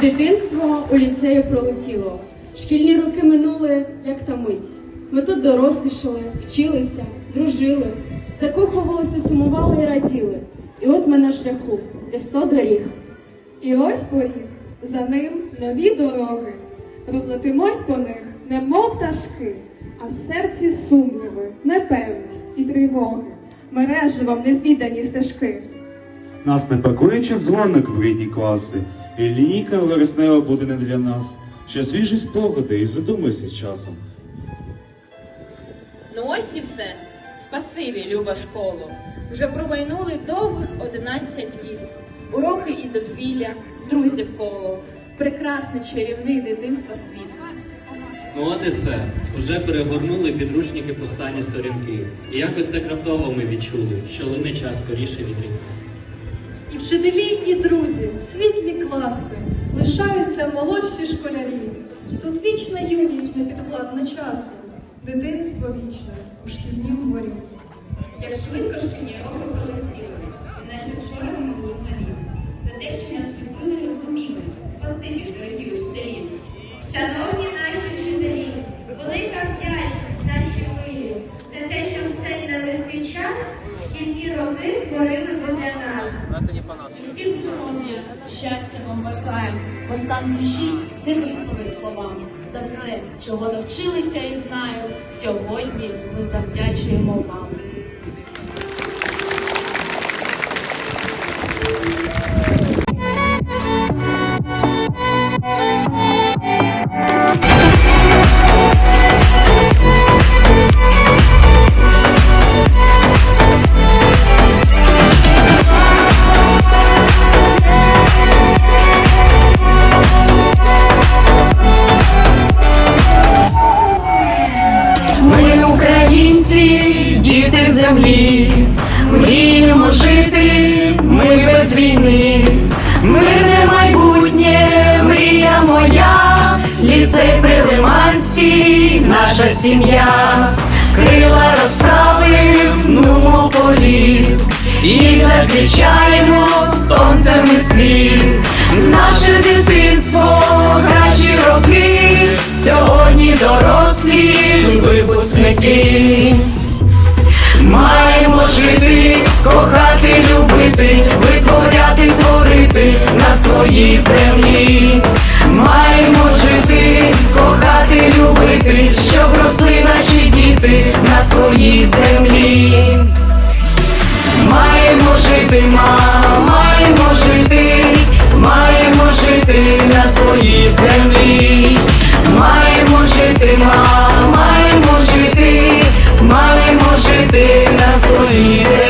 Дитинство у ліцею пролетіло. Шкільні роки минули, як та мить. Ми тут дорослішали, вчилися, дружили, закохувалися, сумували і раділи. І от ми на шляху, де сто доріг. І ось поріг, за ним нові дороги. Розлетимось по них, немов пташки, а в серці сумніви, непевність і тривоги. Мереживом незвідані стежки. Нас не пакуючи дзвоник в рідні класи, лінійка вереснева буде не для нас. Ще свіжі спогади і задумайся з часом. Ну ось і все. Спасибі, люба школу. Вже промайнули довгих 11 літ. Уроки і дозвілля, друзів коло, прекрасний чарівний дитинства світ. Ну от і все. Уже перегорнули підручники в останні сторінки. І якось так раптово ми відчули, що лине час скоріше від рік. І вчителі, і друзі, світлі класи, лишаються молодші школярі. Тут вічна юність непідвладна часу, дитинство вічне у шкільнім дворі. Як швидко шкільні роки пролетіли, іначе вчора ми були малі. За те, що нас любили, розуміли. Спасибі, дорогі вчителі. Шановні шкільні роки творили ви для нас. І всі здоров'я, щастя вам бажаємо, бо стан душі не висловить словами. За все, чого навчилися і знаю, сьогодні ми завдячуємо вам. Мріємо жити, ми без війни, мирне майбутнє, мрія моя, ліцей Прилиманський, наша сім'я, крила розправив, ну політ, і закричаємо сонцем і світ, наше дитинство, своїй землі. Маємо жити, кохати, любити, щоб росли наші діти на своїй землі. Маємо жити, ма, маємо жити, маємо жити на своїй землі. Маємо жити, ма, маємо жити, маємо жити на своїй землі.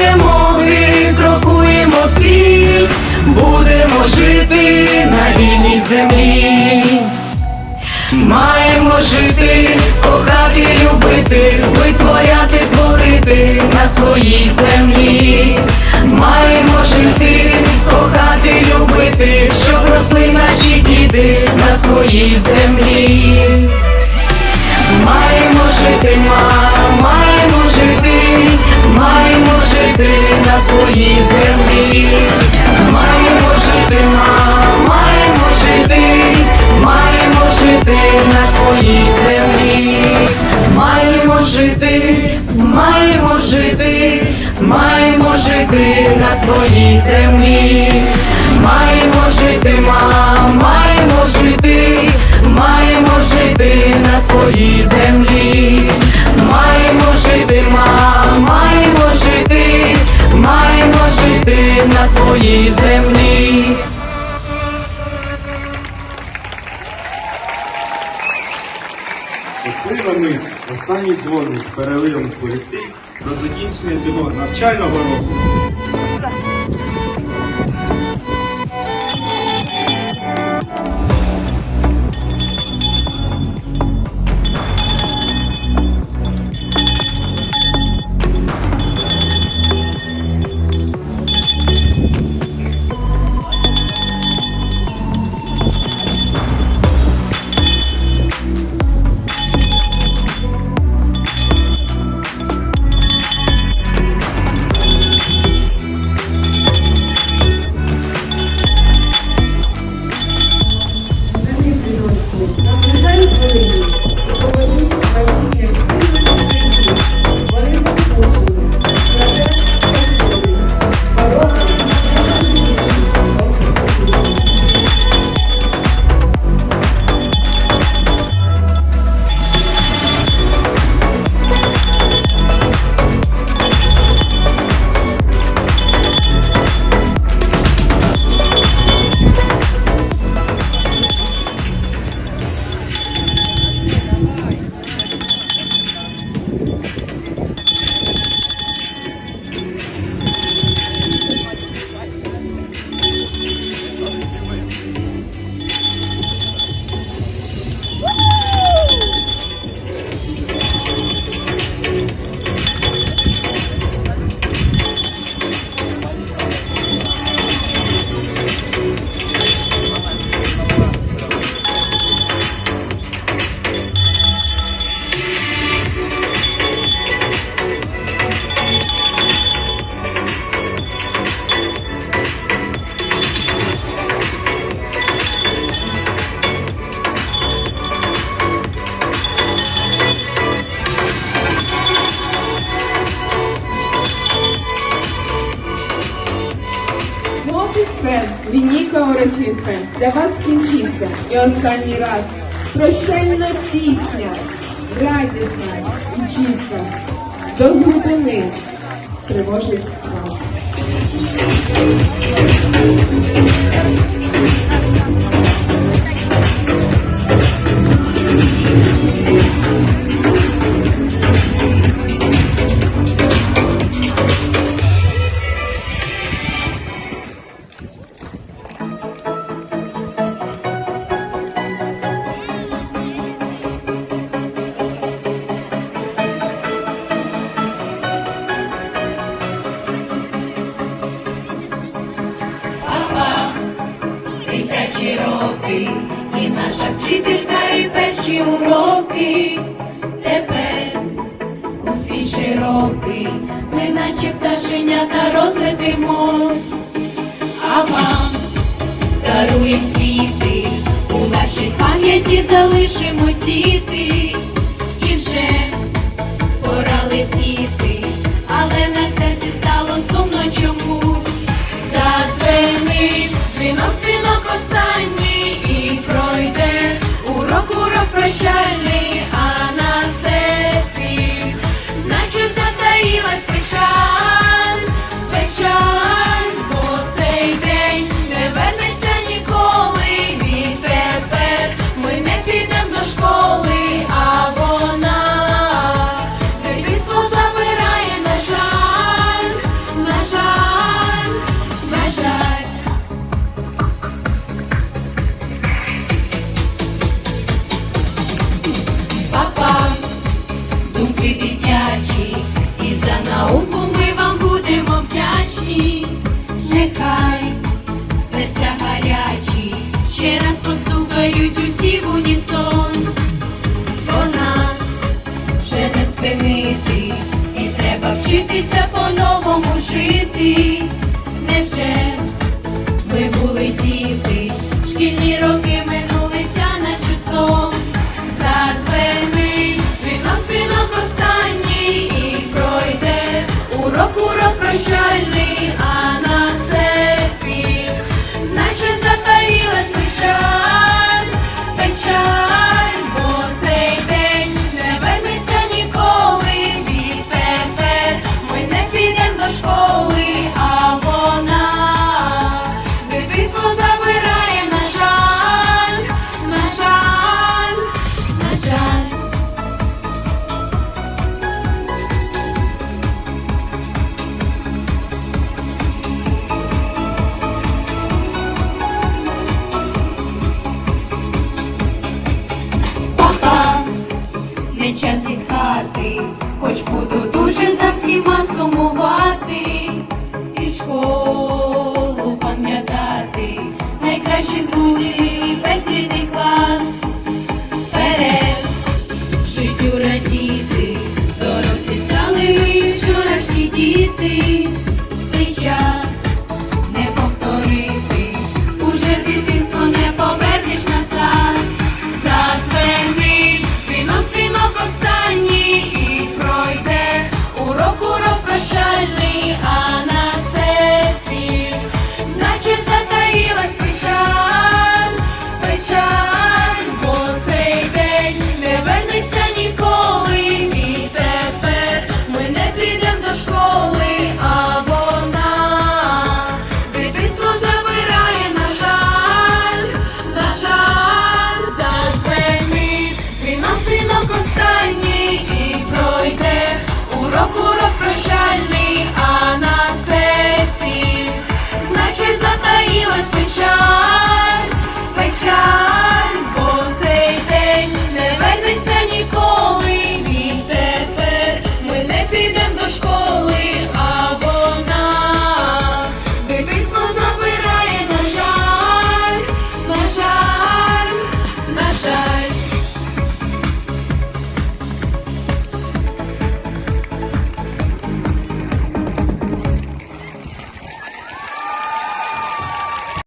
Перемоги крокуємо всі, будемо жити на вільній землі. Маємо жити, кохати, любити, витворяти, творити на своїй землі. Маємо жити, кохати, любити, щоб росли наші діти на своїй землі. Маємо жити, маємо жити на своїй землі. Маємо жити, ма, маємо жити, маємо жити на своїй землі. Маємо жити, маємо жити, маємо жити на своїй землі. Маємо жити, ма, маємо жити, маємо жити на своїй землі. На своїй землі. Сила ми останній дзвоник переливом сповістить до закінчення цього навчального року. тепер лінійка урочиста для вас скінчиться. І останній раз прощальна пісня, радісна і чиста, до глибини стривожить вас. тисячі роки, і наша вчителька, і перші уроки. Тепер у світ широкий, ми наче пташенята розлетимось, а вам даруємо квіти, у нашій пам'яті залишимо діти. music.